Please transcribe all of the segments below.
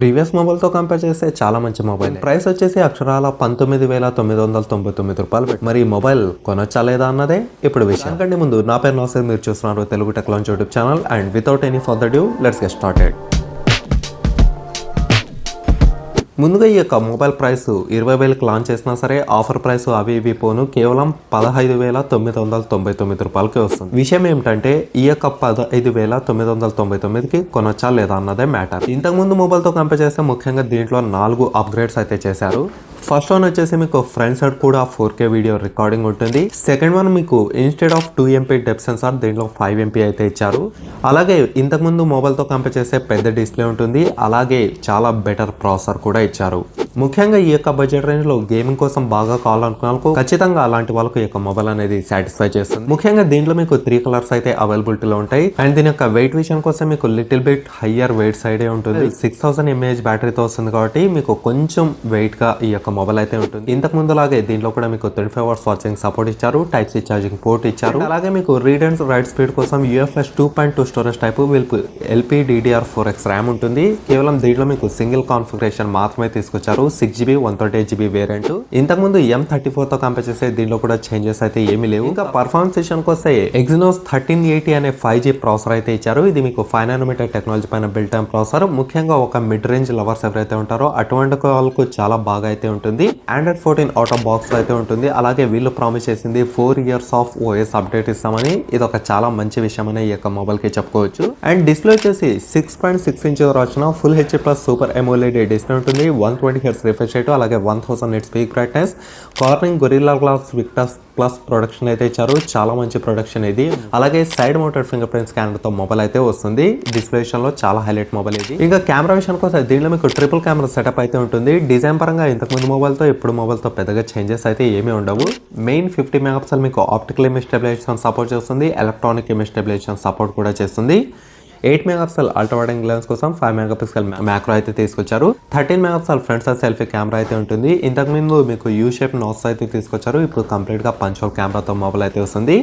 Previous మొబైల్తో compare చేస్తే చాలా మంచి మొబైల్. ప్రైస్ వచ్చేసి అక్షరాల పంతొమ్మిది వేల తొమ్మిది వందల తొంభై తొమ్మిది రూపాయలు పెట్టి. మరి ఈ మొబైల్ కొనొచ్చా లేదా అన్నదే ఇప్పుడు విషయం. కంటే ముందు నా పేరు నాసర్ మీరు చూస్తున్నారు Telugu tech launch YouTube channel. And without any further due let's get started ముందుగా ఈ యొక్క మొబైల్ ప్రైస్ ఇరవై వేలకు లాంచ్ చేసినా సరే ఆఫర్ ప్రైస్ అవి ఇవి పోను కేవలం పదహైదు వేల తొమ్మిది వందల తొంభై తొమ్మిది రూపాయలకి వస్తుంది. విషయం ఏమిటంటే ఈ యొక్క పదహైదు వేల తొమ్మిది వందల తొంభై తొమ్మిదికి కొనొచ్చా లేదా అన్నదే మ్యాటర్ ఇంతకుముందు మొబైల్తో కంపేర్ చేస్తే ముఖ్యంగా దీంట్లో నాలుగు అప్గ్రేడ్స్ అయితే చేశారు. ఫస్ట్ వన్ వచ్చేసి మీకు ఫ్రంట్ సైడ్ కూడా ఫోర్ కే వీడియో రికార్డింగ్ ఉంటుంది. సెకండ్ వన్ మీకు instead of two MP depth sensor దీంట్లో ఫైవ్ ఎంపీ అయితే ఇచ్చారు. అలాగే ఇంతకుముందు మొబైల్తో కంపేర్ చేస్తే పెద్ద డిస్ప్లే ఉంటుంది. అలాగే చాలా బెటర్ ప్రాసెసర్ కూడా ఇచ్చారు. ముఖ్యంగా ఈ యొక్క బడ్జెట్ రేంజ్లో గేమింగ్ కోసం బాగా కావాలనుకున్న వాళ్ళకు ఖచ్చితంగా అలాంటి వాళ్ళకు ఈ యొక్క మొబైల్ అనేది సాటిస్ఫై చేస్తుంది. ముఖ్యంగా దీంట్లో మీకు త్రీ కలర్స్ అయితే అవైలబిలిటీలో ఉంటాయి. అండ్ దీని యొక్క వెయిట్ విషయం కోసం మీకు లిటిల్ బిట్ హయ్యర్ వెయిట్ సైడే ఉంటుంది. సిక్స్ థౌసండ్ ఎంఏహెచ్ బ్యాటరీతో వస్తుంది కాబట్టి మీకు కొంచెం వెయిట్గా ఈ యొక్క మొబైల్ అయితే ఉంటుంది. ఇంతకు ముందు లాగే దీంట్లో కూడా మీకు twenty five hours watching support ఇచ్చారు. టైప్ సి ఛార్జింగ్ పోర్ట్ ఇచ్చారు. అలాగే మీకు రీడ్ అండ్ రైట్ స్పీడ్ కోసం UFS two point two storage type LP DDR four X RAM ఉంటుంది. కేవలం దీంట్లో మీకు సింగిల్ కాన్ఫిగరేషన్ మాత్రమే తీసుకొచ్చారు. Six GB one thirty eight GB variant ఇంతకు ముందు ఎం థర్టీ ఫోర్తో కంపేర్ చేస్తే దీనిలో కూడా చేంజెస్ అయితే ఏమీ లేవు. ఇంకా పర్ఫార్మెన్స్ విషయానికి వస్తే ఎగ్జినోస్ థర్టీన్ ఎయిటీ అనే ఫైవ్ జీ ప్రాసెసర్ అయితే ఇచ్చారు. ఇది మీకు ఫైవ్ నానోమీటర్ టెక్నాలజీ పైన బిల్ట్ టైమ్ ప్రాసెసర్ ముఖ్యంగా ఒక మిడ్ రేంజ్ లవర్స్ ఎవరైతే ఉంటారో అటువంటి వాళ్ళకు చాలా బాగా అయితే ఉంటుంది. Android fourteen out of box అయితే ఉంటుంది. అలాగే వీళ్ళు ప్రామిస్ చేసింది four years of OS update ఇస్తామని. ఇది ఒక చాలా మంచి విషయం అనే ఈ యొక్క మొబైల్కి చెప్పుకోవచ్చు. అండ్ డిస్ప్లే వచ్చేసి సిక్స్ పాయింట్ సిక్స్ ఇంచ్ వచ్చిన full H plus super AMOLED display ఉంటుంది. One twenty hertz refresh rate అలాగే one thousand nits peak brightness Corning Gorilla Glass Victus plus protection అయితే ఇచ్చారు. చాలా మంచి ప్రొడక్షన్ ఇది. అలాగే సైడ్ మౌంటెడ్ ఫింగర్ ప్రింట్ స్కానర్తో మొబైల్ అయితే వస్తుంది. డిస్ప్లే విషయంలో చాలా హైలైట్ మొబైల్ ఇది. ఇంకా కెమెరా విషయానికి వస్తే దీనిలో మీకు ట్రిపుల్ కెమెరా సెటప్ అయితే ఉంటుంది. డిజైన్ పరంగా ఇంతకుముందు మొబైల్తో ఇప్పుడు మొబైల్తో పెద్దగా చేంజెస్ అయితే ఏమీ ఉండవు. మెయిన్ ఫిఫ్టీ మెగాపిక్సెల్ మీకు ఆప్టికల్ ఇమేజ్ స్టెబిలైజేషన్ సపోర్ట్ చేస్తుంది. ఎలక్ట్రానిక్ ఇమేజ్ స్టెబిలైజేషన్ సపోర్ట్ కూడా చేస్తుంది. Eight megapixel ultra wide lens కోసం ఫైవ్ మెగాపిక్సెల్ మ్యాక్రో అయితే తీసుకొచ్చారు. Thirteen megapixel front side selfie camera అయితే ఉంటుంది. ఇంతకు ముందు మీకు యూ షేప్ నోట్స్ అయితే తీసుకొచ్చారు. ఇప్పుడు కంప్లీట్గా పంచోల్ కెమెరాతో మొబైల్ అయితే వస్తుంది.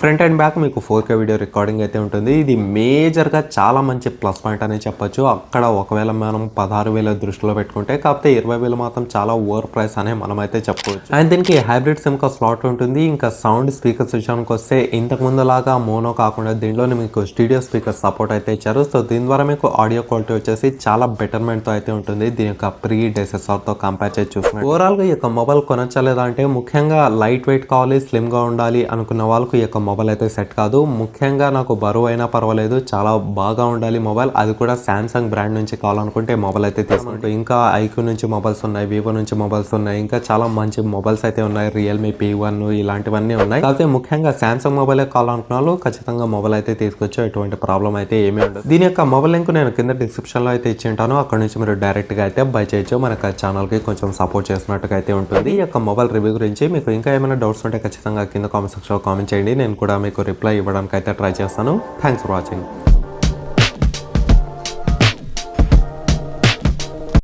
ఫ్రంట్ అండ్ బ్యాక్ మీకు ఫోర్ కే వీడియో రికార్డింగ్ అయితే ఉంటుంది. ఇది మేజర్గా చాలా మంచి ప్లస్ పాయింట్ అనేది చెప్పొచ్చు. అక్కడ ఒకవేళ మనం పదహారు వేల దృష్టిలో పెట్టుకుంటే కాకపోతే ఇరవై వేలు మాత్రం చాలా ఓవర్ ప్రైస్ అనే మనం అయితే చెప్పుకోవచ్చు. అండ్ దీనికి హైబ్రిడ్ సిమ్ స్లాట్ ఉంటుంది. ఇంకా సౌండ్ స్పీకర్స్ విషయానికి వస్తే ఇంతకు ముందు లాగా మోనో కాకుండా దీనిలోనే మీకు స్టూడియో స్పీకర్ సపోర్ట్ అయితే ఇచ్చారు. సో దీని ద్వారా మీకు ఆడియో క్వాలిటీ వచ్చేసి చాలా బెటర్మెంట్తో అయితే ఉంటుంది. దీని యొక్క ప్రీ డెసెసర్తో కంపేర్ చేసి చూసుకుంటే. ఓవరాల్గా ఈ యొక్క మొబైల్ కొనచ్చలేదా అంటే ముఖ్యంగా లైట్ వెయిట్ కావాలి స్లిమ్గా ఉండాలి అనుకున్న వాళ్ళకు ఈ యొక్క మొబైల్ అయితే సెట్ కాదు. ముఖ్యంగా నాకు బరువు అయినా పర్వాలేదు. చాలా బాగా ఉండాలి మొబైల్. అది కూడా శాంసంగ్ బ్రాండ్ నుంచి కావాలనుకుంటే మొబైల్ అయితే తీసుకుంటూ ఇంకా ఐక్యూ నుంచి మొబైల్స్ ఉన్నాయి వివో నుంచి మొబైల్స్ ఉన్నాయి ఇంకా చాలా మంచి మొబైల్స్ అయితే ఉన్నాయి. రియల్మీ పీ వన్ ఇలాంటివన్నీ ఉన్నాయి. కాకపోతే ముఖ్యంగా శాంసంగ్ మొబైల్ కావాలనుకున్న వాళ్ళు ఖచ్చితంగా మొబైల్ అయితే తీసుకొచ్చు ఎటువంటి ప్రాబ్లం అయితే ఏమీ ఉండదు. దీని యొక్క మొబైల్ లింక్ నేను కింద డిస్క్రిప్షన్లో అయితే ఇచ్చి ఉంటాను అక్కడ నుంచి మీరు డైరెక్ట్గా అయితే బై చేయొచ్చు. మన ఛానల్కి కొంచెం సపోర్ట్ చేసినట్టుగా అయితే ఉంటుంది. ఈ యొక్క మొబైల్ రివ్యూ గురించి మీకు ఇంకా ఏమైనా డౌట్స్ ఉంటే ఖచ్చితంగా కింద కామెంట్ సెక్షన్లో కామెంట్ చేయండి. నేను కూడా మీకు రిప్లై ఇవ్వడానికి అయితే ట్రై చేస్తాను. Thanks for watching